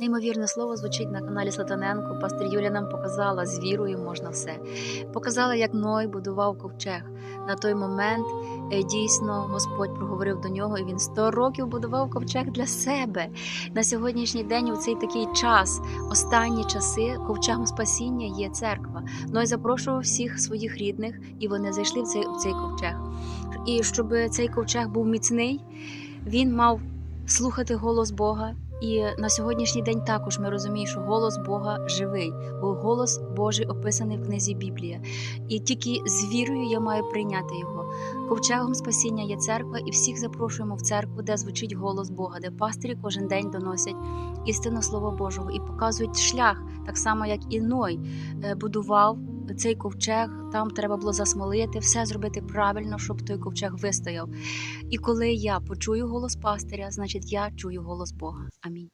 Неймовірне слово звучить на каналі Слатаненко. Пастор Юля нам показала з вірою можна все. Показала, як Ной будував ковчег. На той момент е, дійсно Господь проговорив до нього, і він 100 років будував ковчег для себе. На сьогоднішній день, у цей такий час, останні часи, ковчегом спасіння є церква. Ной запрошував всіх своїх рідних, і вони зайшли в цей, в цей ковчег. І щоб цей ковчег був міцний, він мав слухати голос Бога. І на сьогоднішній день також ми розуміємо, що голос Бога живий, бо голос Божий описаний в книзі Біблія. І тільки з вірою я маю прийняти його. Ковчегом спасіння є церква, і всіх запрошуємо в церкву, де звучить голос Бога, де пастирі кожен день доносять істинне слово Божого і показують шлях, так само як і Ной е, будував цей ковчег. Там треба було засмолити, все зробити правильно, щоб той ковчег вистояв. І коли я почую голос пастиря, значить я чую голос Бога. Амінь.